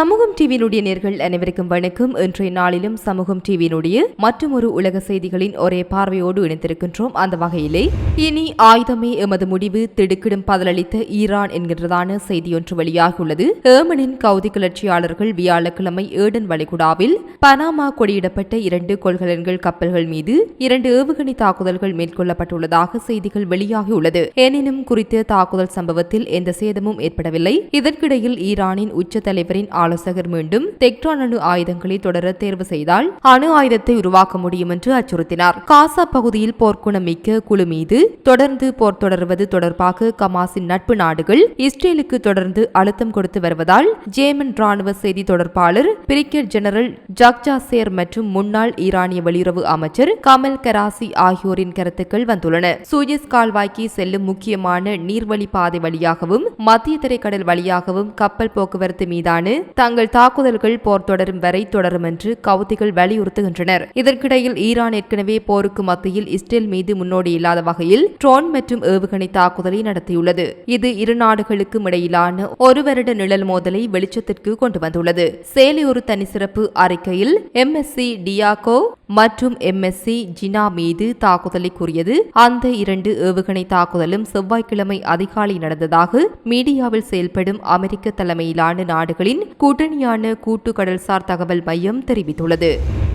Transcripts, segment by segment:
சமூகம் டிவியினுடைய நேர்கள் அனைவருக்கும் வணக்கம். இன்றைய நாளிலும் சமூகம் டிவியினுடைய மற்றொரு உலக செய்திகளின் ஒரே பார்வையோடு இணைந்திருக்கின்றோம். அந்த வகையிலே இனி ஆயுதமே எமது முடிவு திடுக்கிடும் பதிலளித்த ஈரான் என்கின்றதான செய்தியொன்று வெளியாகியுள்ளது. ஏமனின் கவுதி கிளர்ச்சியாளர்கள் வியாழக்கிழமை ஏடன் வளைகுடாவில் பனாமா கொடியிடப்பட்ட இரண்டு கொள்கலன்கள் கப்பல்கள் மீது இரண்டு ஏவுகணை தாக்குதல்கள் மேற்கொள்ளப்பட்டுள்ளதாக செய்திகள் வெளியாகியுள்ளது. எனினும் குறித்த தாக்குதல் சம்பவத்தில் எந்த சேதமும் ஏற்படவில்லை. இதற்கிடையில் ஈரானின் உச்ச தலைவரின் ஆலோசகர் மீண்டும் டெக்ட்ரான் அணு ஆயுதங்களை தொடர தேர்வு செய்தால் அணு ஆயுதத்தை உருவாக்க முடியும் என்று அச்சுறுத்தினார். காசா பகுதியில் போர்க்குணம் மிக்க குழு மீது தொடர்ந்து போர் தொடர்வது தொடர்பாக கமாஸின் நட்பு நாடுகள் இஸ்ரேலுக்கு தொடர்ந்து அழுத்தம் கொடுத்து வருவதால் ஜேமன் ராணுவ செய்தி தொடர்பாளர் பிரிகேட் ஜெனரல் ஜக்ஜாசேர் மற்றும் முன்னாள் ஈரானிய வெளியுறவு அமைச்சர் கமல் கராசி ஆகியோரின் கருத்துக்கள் வந்துள்ளன. சூயஸ் கால்வாய்க்கு செல்லும் முக்கியமான நீர்வழி பாதை வழியாகவும் மத்திய திரைக்கடல் வழியாகவும் கப்பல் போக்குவரத்து மீதான தங்கள் தாக்குதல்கள் போர் தொடரும் வரை தொடரும் என்று கவுதிகள் வலியுறுத்துகின்றனர். இதற்கிடையில் ஈரான் ஏற்கனவே போருக்கு மத்தியில் இஸ்ரேல் மீது முன்னோடி இல்லாத வகையில் ட்ரோன் மற்றும் ஏவுகணை தாக்குதலை நடத்தியுள்ளது. இது இரு நாடுகளுக்கும் இடையிலான ஒரு வருட நிழல் மோதலை வெளிச்சத்திற்கு கொண்டு வந்துள்ளது. சேலை ஒரு தனி சிறப்பு அறிக்கையில் எம்எஸ்சி டியாகோ மற்றும் எம்எஸ்சி ஜினா மீது தாக்குதலை கூறியது அந்த இரண்டு ஏவுகணை தாக்குதலும் செவ்வாய்க்கிழமை அதிகாலை நடந்ததாக மீடியாவில் செயல்படும் அமெரிக்க தலைமையிலான நாடுகளின் கூட்டணியான கூட்டு கடல்சார் தகவல் மையம் தெரிவித்துள்ளது.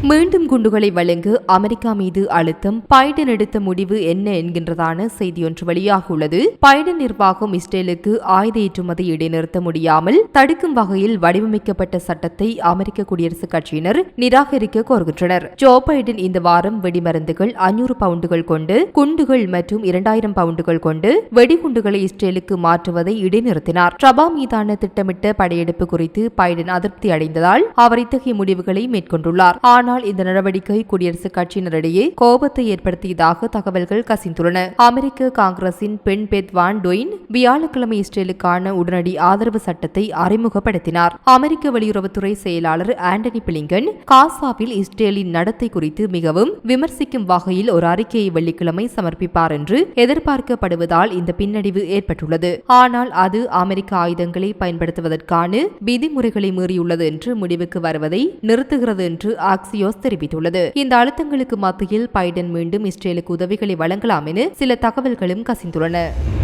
மீண்டும் குண்டுகளை வழங்க அமெரிக்கா மீது அழுத்தம் பைடன் எடுத்த முடிவு என்ன என்கின்றதான செய்தியொன்று வெளியாகியுள்ளது. பைடன் நிர்வாகம் இஸ்ரேலுக்கு ஆயுத ஏற்றுமதி இடைநிறுத்த முடியாமல் தடுக்கும் வகையில் வடிவமைக்கப்பட்ட சட்டத்தை அமெரிக்க குடியரசுக் கட்சியினர் நிராகரிக்க கோருகின்றனர். ஜோ பைடன் இந்த வாரம் வெடிமருந்துகள் அஞ்சூறு பவுண்டுகள் கொண்டு குண்டுகள் மற்றும் இரண்டாயிரம் பவுண்டுகள் கொண்டு வெடிகுண்டுகளை இஸ்ரேலுக்கு மாற்றுவதை இடைநிறுத்தினார். ட்ரபா மீதான திட்டமிட்ட படையெடுப்பு குறித்து பைடன் அதிருப்தி அடைந்ததால் அவர் இத்தகைய முடிவுகளை மேற்கொண்டுள்ளார். ஆனால் இந்த நடவடிக்கை குடியரசுக் கட்சியினரிடையே கோபத்தை ஏற்படுத்தியதாக தகவல்கள் கசிந்துள்ளன. அமெரிக்க காங்கிரசின் பெண் பெத் வான் டொயின் வியாழக்கிழமை இஸ்ரேலுக்கான உடனடி ஆதரவு சட்டத்தை அறிமுகப்படுத்தினார். அமெரிக்க வெளியுறவுத்துறை செயலாளர் ஆண்டனி பிளிங்கன் காசாவில் இஸ்ரேலின் நடத்தை குறித்து மிகவும் விமர்சிக்கும் வகையில் ஒரு அறிக்கையை வெள்ளிக்கிழமை சமர்ப்பிப்பார் என்று எதிர்பார்க்கப்படுவதால் இந்த பின்னடைவு ஏற்பட்டுள்ளது. ஆனால் அது அமெரிக்க ஆயுதங்களை பயன்படுத்துவதற்கான விதிமுறை விதிமுறைகளை மீறியுள்ளது என்று முடிவுக்கு வருவதை நிறுத்துகிறது என்று ஆக்சியோஸ் தெரிவித்துள்ளது. இந்த அழுத்தங்களுக்கு மத்தியில் பைடன் மீண்டும் இஸ்ரேலுக்கு உதவிகளை வழங்கலாம் என சில தகவல்களும் கசிந்துள்ளன.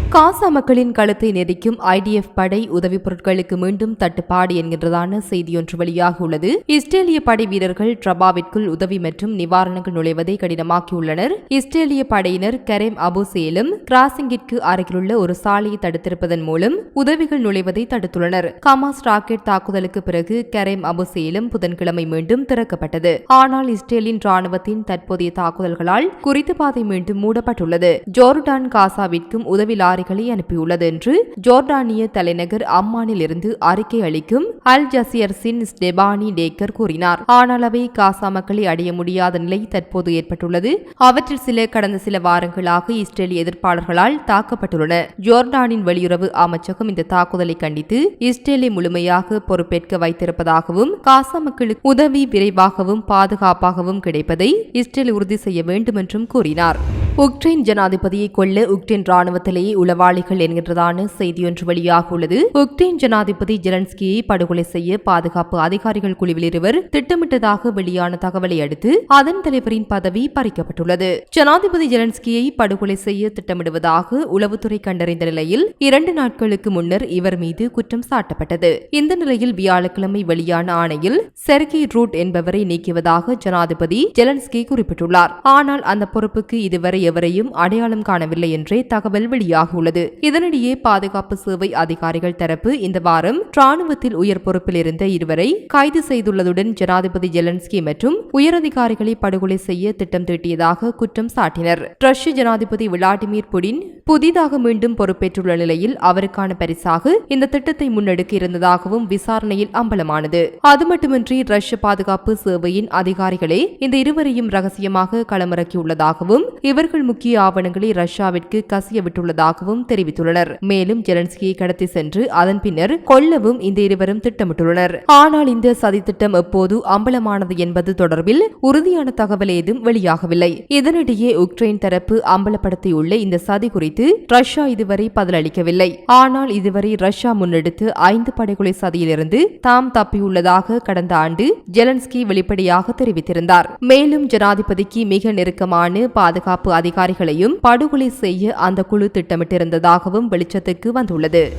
காசா மக்களின் கழுத்தை நெரிக்கும் ஐடிஎஃப் படை உதவிப் பொருட்களுக்கு மீண்டும் தட்டுப்பாடு என்கின்றதான செய்தியொன்று வெளியாகியுள்ளது. இஸ்ரேலிய படை வீரர்கள் ட்ரபாவிற்குள் உதவி மற்றும் நிவாரணங்கள் நுழைவதை கடினமாக்கியுள்ளனர். இஸ்ரேலிய படையினர் கரேம் அபுசேலும் கிராசிங்கிற்கு அருகிலுள்ள ஒரு சாலையை தடுத்திருப்பதன் மூலம் உதவிகள் நுழைவதை தடுத்துள்ளனர். கமாஸ் ராக்கெட் தாக்குதலுக்கு பிறகு கரேம் அபுசேலம் புதன்கிழமை மீண்டும் திறக்கப்பட்டது. ஆனால் இஸ்ரேலின் ராணுவத்தின் தற்போதைய தாக்குதல்களால் குறித்த பாதை மீண்டும் மூடப்பட்டுள்ளது. ஜோர்டான் காசாவிற்கும் உதவி லாரிகளை அனுப்பியுள்ளது என்று ஜோர்டானிய தலைநகர் அம்மானில் இருந்து அறிக்கை அளிக்கும் அல் ஜசியர்சின் ஸ்டெபானி டேக்கர் கூறினார். ஆனால் அவை காசா மக்களை அடைய முடியாத நிலை தற்போது ஏற்பட்டுள்ளது. அவற்றில் சில கடந்த சில வாரங்களாக இஸ்ரேலிய எதிர்ப்பாளர்களால் தாக்கப்பட்டுள்ளன. ஜோர்டானின் வெளியுறவு அமைச்சகம் இந்த தாக்குதலை கண்டித்து இஸ்ரேலை முழுமையாக பொறுப்பேற்க வைத்திருப்பதாகவும் காசா மக்களுக்கு உதவி விரைவாகவும் பாதுகாப்பாகவும் கிடைப்பதை இஸ்ரேல் உறுதி செய்ய வேண்டும் என்றும் கூறினார். உக்ரைன் ஜனாதிபதியை கொல்ல உக்ரைன் ராணுவத்திலேயே உளவாளிகள் என்கின்றதான செய்தியொன்று உள்ளது உக்ரைன் ஜனாதிபதி ஜெலன்ஸ்கியை படுகொலை செய்ய பாதுகாப்பு அதிகாரிகள் குழுவில் இருவர் திட்டமிட்டதாக வெளியான தகவலை அடுத்து அதன் தலைவரின் பதவி பறிக்கப்பட்டுள்ளது. ஜனாதிபதி ஜெலன்ஸ்கியை படுகொலை செய்ய திட்டமிடுவதாக உளவுத்துறை கண்டறிந்த நிலையில் இரண்டு நாட்களுக்கு முன்னர் இவர் மீது குற்றம் சாட்டப்பட்டது. இந்த நிலையில் வியாழக்கிழமை வெளியான ஆணையில் செர்கி ரூட் என்பவரை நீக்குவதாக ஜனாதிபதி ஜெலன்ஸ்கி குறிப்பிட்டுள்ளார். ஆனால் அந்த பொறுப்புக்கு இதுவரை எவரையும் அடையாளம் காணவில்லை என்றே தகவல் வெளியாகியுள்ளது இதனிடையே பாதுகாப்பு சேவை அதிகாரிகள் தரப்பு இந்த வாரம் ராணுவத்தில் உயர் பொறுப்பில் இருந்த இருவரை கைது செய்துள்ளதுடன் ஜனாதிபதி ஜெலன்ஸ்கி மற்றும் உயரதிகாரிகளை படுகொலை செய்ய திட்டம் தீட்டியதாக குற்றம் சாட்டினர். ரஷ்ய ஜனாதிபதி விளாடிமிர் புடின் புதிதாக மீண்டும் பொறுப்பேற்றுள்ள நிலையில் அவருக்கான பரிசாக இந்த திட்டத்தை முன்னெடுக்க இருந்ததாகவும் விசாரணையில் அம்பலமானது. அது மட்டுமின்றி ரஷ்ய பாதுகாப்பு சேவையின் அதிகாரிகளே இந்த இருவரையும் ரகசியமாக களமிறக்கியுள்ளதாகவும் இவர்கள் இவர்கள் முக்கிய ஆவணங்களை ரஷ்யாவிற்கு கசிய விட்டுள்ளதாகவும் தெரிவித்துள்ளனர். மேலும் ஜெலன்ஸ்கியை கடத்தி சென்று அதன் பின்னர் கொல்லவும் இந்த இருவரும் திட்டமிட்டுள்ளனர். ஆனால் இந்த சதித்திட்டம் எப்போது அம்பலமானது என்பது தொடர்பில் உறுதியான தகவல் ஏதும் வெளியாகவில்லை. இதனிடையே உக்ரைன் தரப்பு அம்பலப்படுத்தியுள்ள இந்த சதி குறித்து ரஷ்யா இதுவரை பதிலளிக்கவில்லை. ஆனால் இதுவரை ரஷ்யா முன்னெடுத்து ஐந்து படைகொலை சதியிலிருந்து தாம் தப்பியுள்ளதாக கடந்த ஆண்டு ஜெலன்ஸ்கி வெளிப்படையாக தெரிவித்திருந்தார். மேலும் ஜனாதிபதிக்கு மிக நெருக்கமான பாதுகாப்பு அதிகாரிகளையும் படுகொலை செய்ய அந்த குழு திட்டமிட்டிருந்ததாகவும் வெளிச்சத்துக்கு வந்துள்ளது.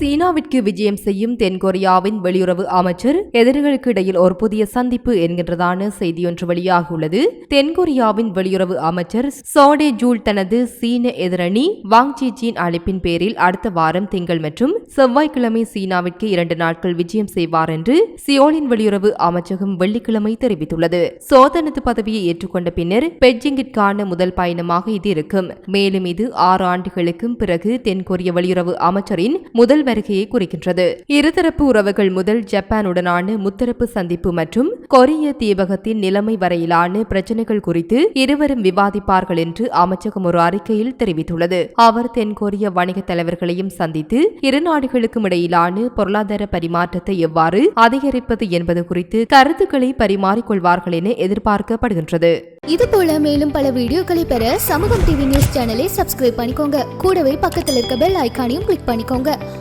சீனாவிற்கு விஜயம் செய்யும் தென்கொரியாவின் வெளியுறவு அமைச்சர் எதிரிகளுக்கு இடையில் ஒரு புதிய சந்திப்பு என்கின்றதான செய்தியொன்று வெளியாகியுள்ளது. தென்கொரியாவின் வெளியுறவு அமைச்சர் சோடே ஜூல் தனது சீன எதிரணி வாங் ஜிஜின் அழைப்பின் பேரில் அடுத்த வாரம் திங்கள் மற்றும் செவ்வாய்க்கிழமை சீனாவிற்கு இரண்டு நாட்கள் விஜயம் செய்வார் என்று சியோலின் வெளியுறவு அமைச்சகம் வெள்ளிக்கிழமை தெரிவித்துள்ளது. சோதனத்து பதவியை ஏற்றுக்கொண்ட பின்னர் பெய்ஜிங்கிற்கான முதல் பயணமாக இது இருக்கும். மேலும் இது ஆறு ஆண்டுகளுக்கும் பிறகு தென்கொரிய வெளியுறவு அமைச்சரின் முதல் வருகையை குறிக்கின்றது. இருதரப்பு உறவுகள் முதல் ஜப்பானுடனான முத்தரப்பு சந்திப்பு மற்றும் கொரிய தீபகத்தின் நிலைமை வரையிலான பிரச்சினைகள் குறித்து இருவரும் விவாதிப்பார்கள் என்று அமைச்சகம் ஒரு அறிக்கையில் தெரிவித்துள்ளது. அவர் தென்கொரிய வணிக தலைவர்களையும் சந்தித்து இரு நாடுகளுக்கும் இடையிலான பொருளாதார பரிமாற்றத்தை எவ்வாறு அதிகரிப்பது என்பது குறித்து கருத்துக்களை பரிமாறிக்கொள்வார்கள் என எதிர்பார்க்கப்படுகின்றது. இது போல மேலும் பல வீடியோக்களை பெற சமூகம் டிவி நியூஸ் சேனலை சப்ஸ்கிரைப் பண்ணிக்கோங்க. கூடவே பக்கத்தில் இருக்க பெல் ஐக்கானையும் கிளிக் பண்ணிக்கோங்க.